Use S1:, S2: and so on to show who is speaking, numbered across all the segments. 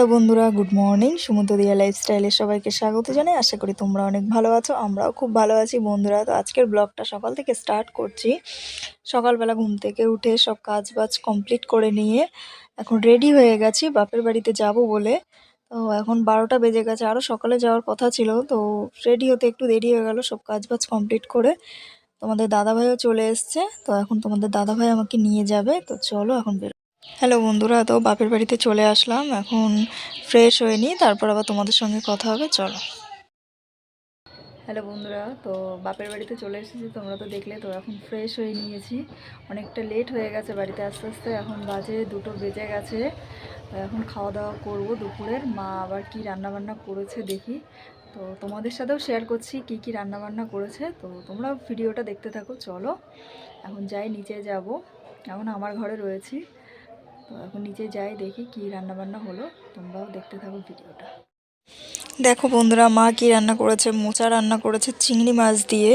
S1: Hello বন্ধুরা, good morning. সুমন্তদিয়া লাইফস্টাইলে সবাইকে স্বাগত জানাই। আশা করি তোমরা অনেক ভালো আছো, আমরাও খুব ভালো আছি বন্ধুরা। তো আজকের ব্লগটা সকাল থেকে স্টার্ট করছি। সকালবেলা ঘুম থেকে উঠে সব কাজ বাজ কমপ্লিট করে নিয়ে এখন রেডি হয়ে গেছি, বাপের বাড়িতে যাব বলে। তো এখন বারোটা বেজে গেছে আরও সকালে যাওয়ার কথা ছিল। তো রেডি হতে একটু দেরি হয়ে গেল, সব কাজ বাজ কমপ্লিট করে তোমাদের দাদাভাইও চলে এসছে। তো এখন তোমাদের দাদাভাই আমাকে নিয়ে যাবে। তো চলো এখন বেরো হ্যালো বন্ধুরা, তো বাপের বাড়িতে চলে আসলাম। এখন ফ্রেশ হয়ে নিই, তারপর আবার তোমাদের সঙ্গে কথা হবে, চলো। হ্যালো বন্ধুরা, তো বাপের বাড়িতে চলে এসেছি, তোমরা তো দেখলে, তো এখন ফ্রেশ হয়ে নিয়েছি। অনেকটা লেট হয়ে গেছে বাড়িতে আস্তে আস্তে, এখন বাজে দুটো বেজে গেছে। এখন খাওয়া দাওয়া করব দুপুরের, মা আবার কি রান্না বান্না করেছে দেখি। তো তোমাদের সাথেও শেয়ার করছি কি কি রান্না বান্না করেছে, তো তোমরা ভিডিওটা দেখতে থাকো, চলো। এখন যাই, নিচে যাব। এখন আমার ঘরে রয়েছি। তো এখন নিচে যাই, দেখি কি রান্না বান্না হলো। তোমরাও দেখতে থাকো ভিডিওটা। দেখো বন্ধুরা, মা কি রান্না করেছে? মোচা রান্না করেছে চিংড়ি মাছ দিয়ে।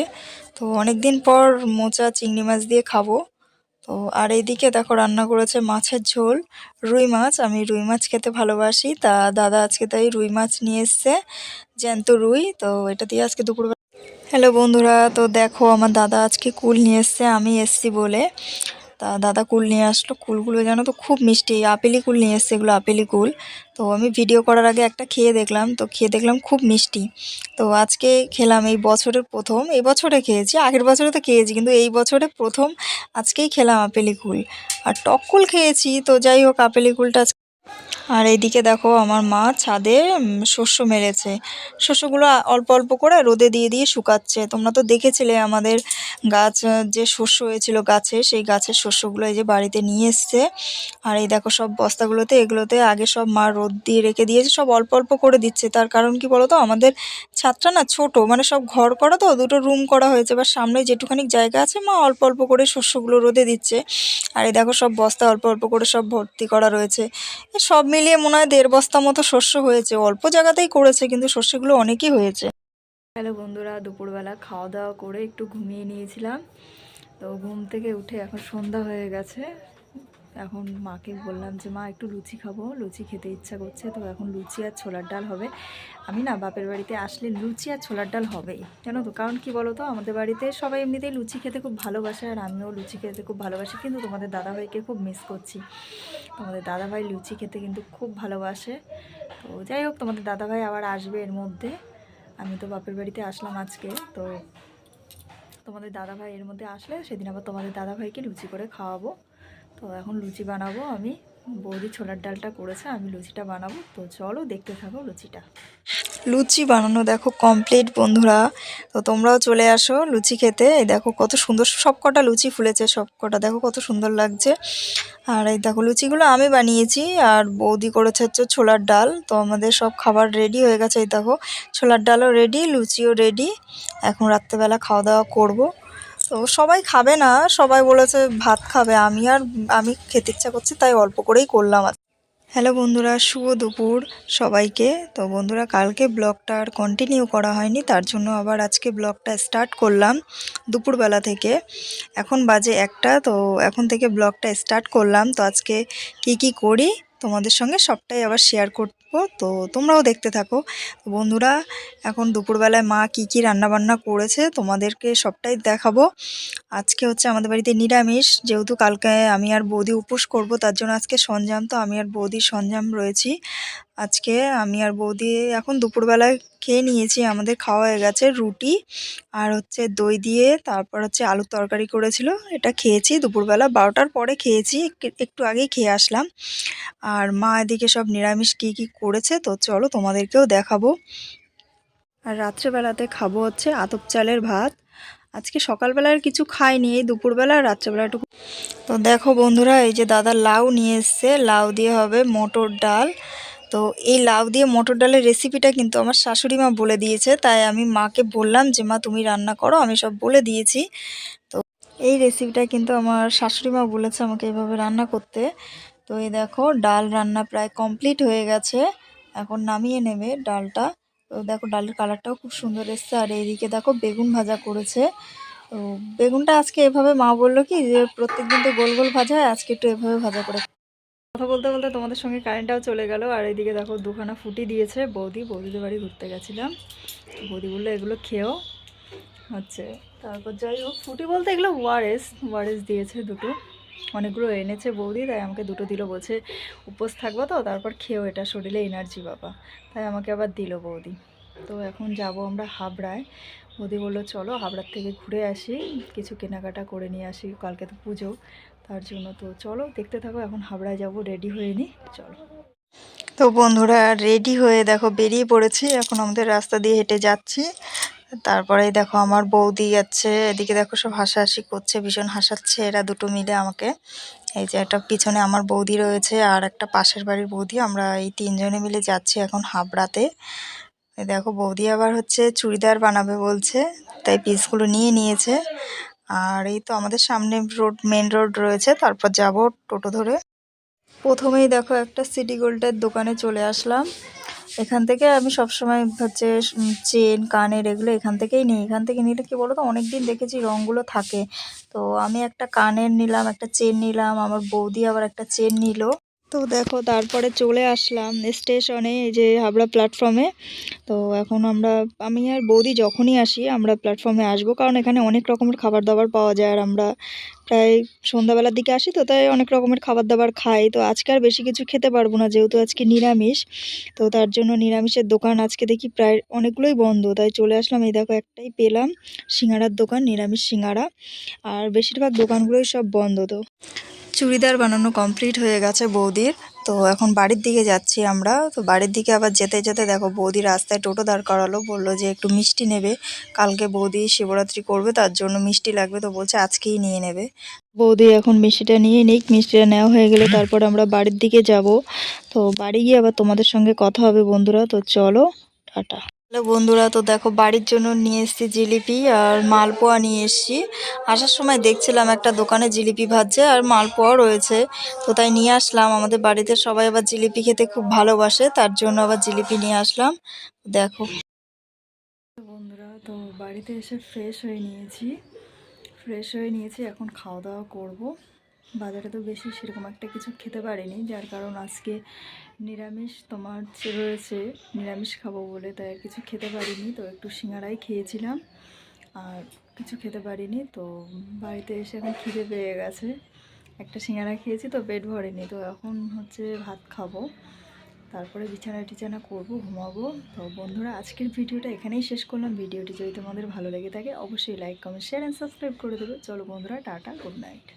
S1: তো অনেক দিন পর মোচা, চিংড়ি মাছ দিয়ে খাব। তো আর এইদিকে দেখো রান্না করেছে মাছের ঝোল, রুই মাছ। আমি রুই মাছ খেতে ভালোবাসি। তা দাদা আজকে তাই রুই মাছ নিয়ে এসছে, জ্যান্ত রুই। তো এটা দিয়ে আজকে দুপুর হ্যালো বন্ধুরা, তো দেখো আমার দাদা আজকে কুল নিয়ে এসছে, আমি এসছি বলে। তা দাদা কুল নিয়ে আসলো। কুলগুলো জানো তো খুব মিষ্টি আপেলি কুল নিয়ে এসছে এগুলো আপেলি কুল। তো আমি ভিডিও করার আগে একটা খেয়ে দেখলাম, তো খেয়ে দেখলাম খুব মিষ্টি। তো আজকে খেলাম এই বছরের প্রথম, এই বছরে খেয়েছি, আগের বছরে তো খেয়েছি, কিন্তু এই বছরে প্রথম আজকেই খেলাম আপেলি কুল। আর টক কুল খেয়েছি, তো যাই হোক আপেলি কুলটা আর এইদিকে দেখো আমার মা ছাদে শস্য মেরেছে। শস্যগুলো অল্প অল্প করে রোদে দিয়ে দিয়ে শুকাচ্ছে। তোমরা তো দেখেছিলে আমাদের গাছ যে শস্য হয়েছিল গাছে, সেই গাছের শস্যগুলো এই যে বাড়িতে নিয়ে এসছে। আর এই দেখো সব বস্তাগুলোতে, এগুলোতে আগে সব মা রোদ দিয়ে রেখে দিয়েছে, সব অল্প অল্প করে দিচ্ছে। তার কারণ কি বলো তো, আমাদের ছাদটা না ছোট মানে সব ঘর করা তো, দুটো রুম করা হয়েছে। বা সামনে যেটুখানি জায়গা আছে, মা অল্প অল্প করে শস্যগুলো রোদে দিচ্ছে। আর এই দেখো সব বস্তা অল্প অল্প করে সব ভর্তি করা রয়েছে। সব মিলিয়ে মনে হয় দেড় বস্তা মতো শস্য হয়েছে। অল্প জায়গাতেই করেছে, কিন্তু শস্যগুলো অনেকই হয়েছে। হ্যালো বন্ধুরা, দুপুরবেলা খাওয়া দাওয়া করে একটু ঘুমিয়ে নিয়েছিলাম। তো ঘুম থেকে উঠে এখন সন্ধ্যা হয়ে গেছে। এখন মাকে বললাম যে, মা, একটু লুচি খাব, লুচি খেতে ইচ্ছা করছে, তো এখন লুচি আর ছোলার ডাল হবে। আমি না বাপের বাড়িতে আসলে লুচি আর ছোলার ডাল হবেই, জানো তো? কারণ কি বলো তো আমাদের বাড়িতে সবাই এমনিতেই লুচি খেতে খুব ভালোবাসে, আর আমিও লুচি খেতে খুব ভালোবাসি, কিন্তু তোমাদের দাদাভাইকে খুব মিস করছি। তোমাদের দাদাভাই লুচি খেতে কিন্তু খুব ভালোবাসে। তো যাই হোক, তোমাদের দাদাভাই আবার আসবে এর মধ্যে। আমি তো বাপের বাড়িতে আসলাম আজকে, তো তোমাদের দাদাভাই এর মধ্যে আসলে সেদিন আবার তোমাদের দাদাভাইকে লুচি করে খাওয়াবো। তো এখন লুচি বানাবো আমি। বৌদি ছোলার ডালটা করেছে, আমি লুচিটা বানাবো। তো চলো দেখতে থাকো লুচিটা। লুচি বানানো দেখো কমপ্লিট বন্ধুরা। তো তোমরাও চলে আসো লুচি খেতে। এই দেখো কত সুন্দর সব কটা লুচি ফুলেছে, সব কটা। দেখো কত সুন্দর লাগছে। আর এই দেখো লুচিগুলো আমি বানিয়েছি, আর বৌদি করেছে হচ্ছে ছোলার ডাল। তো আমাদের সব খাবার রেডি হয়ে গেছে, এই দেখো। ছোলার ডালও রেডি লুচিও রেডি এখন রাত্রেবেলা খাওয়া দাওয়া করব। তো সবাই খাবে না, সবাই বলেছে ভাত খাবে, আমি আর আমি খেতে ইচ্ছা করছি তাই অল্প করেই করলাম আর হ্যালো বন্ধুরা, শুভ দুপুর সবাইকে। তো বন্ধুরা, কালকে ব্লগটা আর কন্টিনিউ করা হয়নি, তার জন্য আবার আজকে ব্লগটা স্টার্ট করলাম দুপুরবেলা থেকে। এখন বাজে একটা, তো এখন থেকে ব্লগটা স্টার্ট করলাম। তো আজকে কি কি করি? তোমাদের সঙ্গে সবটাই আবার শেয়ার করব। তো তোমরাও দেখতে থাকো। তো বন্ধুরা, এখন দুপুরবেলায় মা কি কি রান্নাবান্না করেছে তোমাদেরকে সবটাই দেখাবো। আজকে হচ্ছে আমাদের বাড়িতে নিরামিষ। যেহেতু কালকে আমি আর বৌদি উপোস করব, তার জন্য আজকে সঞ্জাম। তো আমি আর বৌদির সঞ্জাম রয়েছি। আজকে আমি আর বৌদি এখন দুপুরবেলায় খেয়ে নিয়েছি। আমাদের খাওয়া হয়ে গেছে রুটি আর হচ্ছে দই দিয়ে তারপর হচ্ছে আলুর তরকারি করেছিল। এটা খেয়েছি। দুপুরবেলা বারোটার পরে খেয়েছি। একটু আগেই খেয়ে আসলাম। আর মা এদিকে সব নিরামিষ কী কী করেছে, তো চলো তোমাদেরকেও দেখাবো। আর রাত্রেবেলাতে খাব হচ্ছে আতপ চালের ভাত। আজকে সকালবেলার কিছু খাইনি, এই দুপুরবেলা আর রাত্রেবেলা একটু তো দেখো বন্ধুরা, এই যে দাদা লাউ নিয়ে এসছে, লাউ দিয়ে হবে মটর ডাল। তো এই লাউ দিয়ে মটর ডালের রেসিপিটা কিন্তু আমার শাশুড়ি মা বলে দিয়েছে, তাই আমি মাকে বললাম যে, মা, তুমি রান্না করো, আমি সব বলে দিয়েছি। তো এই রেসিপিটা কিন্তু আমার শাশুড়ি মা বলেছে আমাকে এইভাবে রান্না করতে। তো এই দেখো, ডাল রান্না প্রায় কমপ্লিট হয়ে গেছে। এখন নামিয়ে নেবে ডালটা। তো দেখো, ডালের কালারটাও খুব সুন্দর এসছে। আর এইদিকে দেখো, বেগুন ভাজা করেছে। তো বেগুনটা আজকে এভাবে মা বলল কি, যে প্রত্যেক দিন তো গোল গোল ভাজা হয়, আজকে একটু এভাবে ভাজা করে কথা বলতে বলতে তোমাদের সঙ্গে কারেন্টটাও চলে গেল। আর এইদিকে দেখো, দুখানা ফুটি দিয়েছে বৌদি। বৌদিদের বাড়ি ঘুরতে গেছিলাম। বৌদি বলল, এগুলো খেয়েও হচ্ছে। তারপর যাই হোক, ফুটি বলতে এগুলো ওয়ারেস। ওয়ারেস দিয়েছে দুটো। অনেকগুলো এনেছে বৌদি, তাই আমাকে দুটো দিল। বলছে, উপোস থাকব তো, তারপর খেয়েও এটা শরীরে এনার্জি বাবা। তাই আমাকে আবার দিল বৌদি। তো এখন যাব আমরা হাবড়ায়। বৌদি বলল, চলো হাবড়ার থেকে ঘুরে আসি, কিছু কেনাকাটা করে নিয়ে আসি, কালকে তো পুজো, তার জন্য তো চলো দেখতে থাকো, এখন হাবড়ায় যাব রেডি হয়ে নি, চলো। তো বন্ধুরা রেডি হয়ে দেখো বেরিয়ে পড়েছি, এখন আমাদের রাস্তা দিয়ে হেঁটে যাচ্ছি। তারপরে দেখো আমার বৌদি যাচ্ছে, এদিকে দেখো সব হাসাহাসি করছে, ভীষণ হাসাচ্ছে, এরা দুটো মিলে আমাকে। এই যে একটা পিছনে আমার বৌদি রয়েছে আর একটা পাশের বাড়ির বৌদি, আমরা এই তিনজনে মিলে যাচ্ছি এখন হাবড়াতে। দেখো বৌদি আবার হচ্ছে চুড়িদার বানাবে বলছে, তাই পিসগুলো নিয়ে নিয়েছে। আর এই তো আমাদের সামনে রোড মেন রোড রয়েছে, তারপর যাব টোটো ধরে। প্রথমেই দেখো একটা সিটি গোল্ডের দোকানে চলে আসলাম। এখান থেকে আমি সবসময় হচ্ছে চেন, কানের এগুলো এখান থেকেই নিই। এখান থেকে নিলে কি বলো তো অনেক দিন দেখেছি রঙগুলো থাকে। তো আমি একটা কানের নিলাম, একটা চেন নিলাম, আমার বৌদি আবার একটা চেন নিল। তো দেখো, তারপরে চলে আসলাম স্টেশনে যে হাবড়া প্ল্যাটফর্মে তো এখন আমরা, আমি আর বৌদি যখনই আসি, আমরা প্ল্যাটফর্মে আসব, কারণ এখানে অনেক রকমের খাবার দাবার পাওয়া যায়। আর আমরা প্রায় সন্ধ্যাবেলার দিকে আসি তো, তাই অনেক রকমের খাবার দাবার খাই। তো আজকে আর বেশি কিছু খেতে পারব না, যেহেতু আজকে নিরামিষ। তো তার জন্য নিরামিষের দোকান আজকে দেখি প্রায় অনেকগুলোই বন্ধ। তাই চলে আসলাম, এই দেখো একটাই পেলাম, সিঙ্গারার দোকান, নিরামিষ সিঙ্গারা। আর বেশিরভাগ দোকানগুলোই সব বন্ধ তো। চুড়িদার বানানো কমপ্লিট হয়ে গেছে বৌদির। তো এখন বাড়ির দিকে যাচ্ছি আমরা। তো বাড়ির দিকে আবার যেতে যেতে দেখো বৌদি রাস্তায় টোটো দাঁড় করালো, বলল যে একটু মিষ্টি নেবে। কালকে বৌদি শিবরাত্রি করবে, তার জন্য মিষ্টি লাগবে। তো বলছে আজকেই নিয়ে নেবে। বৌদি এখন মিষ্টিটা নিয়ে নিক, মিষ্টিটা নেওয়া হয়ে গেলে তারপর আমরা বাড়ির দিকে যাব। তো বাড়ি গিয়ে আবার তোমাদের সঙ্গে কথা হবে বন্ধুরা। তো চলো, টাটা। হ্যালো বন্ধুরা, তো দেখো বাড়ির জন্য নিয়ে এসেছি জিলিপি আর মালপোয়া নিয়ে এসেছি। আসার সময় দেখছিলাম একটা দোকানে জিলিপি ভাজছে আর মালপোয়া রয়েছে। তো তাই নিয়ে আসলাম। আমাদের বাড়িতে সবাই আবার জিলিপি খেতে খুব ভালোবাসে, তার জন্য আবার জিলিপি নিয়ে আসলাম। দেখো। বন্ধুরা, তো বাড়িতে এসে ফ্রেশ হয়ে নিয়েছি। ফ্রেশ হয়ে নিয়েছি, এখন খাওয়া দাওয়া করব। বাজারে তো বেশি সেরকম একটা কিছু খেতে পারিনি, যার কারণ আজকে নিরামিষ তোমার রয়েছে, নিরামিষ খাব বলে তাই আর কিছু খেতে পারিনি। তো একটু সিঙ্গারাই খেয়েছিলাম আর কিছু খেতে পারিনি। তো বাড়িতে এসে এখন খিদে পেয়ে গেছে। একটা সিঙ্গারা খেয়েছি তো পেট ভরেনি, তো এখন হচ্ছে ভাত খাব। তারপরে বিছানা টিছানা করব, ঘুমাবো। তো বন্ধুরা, আজকের ভিডিওটা এখানেই শেষ করলাম। ভিডিওটি যদি তোমাদের ভালো লেগে থাকে, অবশ্যই like comment share and subscribe করে দেবে। চলো বন্ধুরা, টাটা গুড নাইট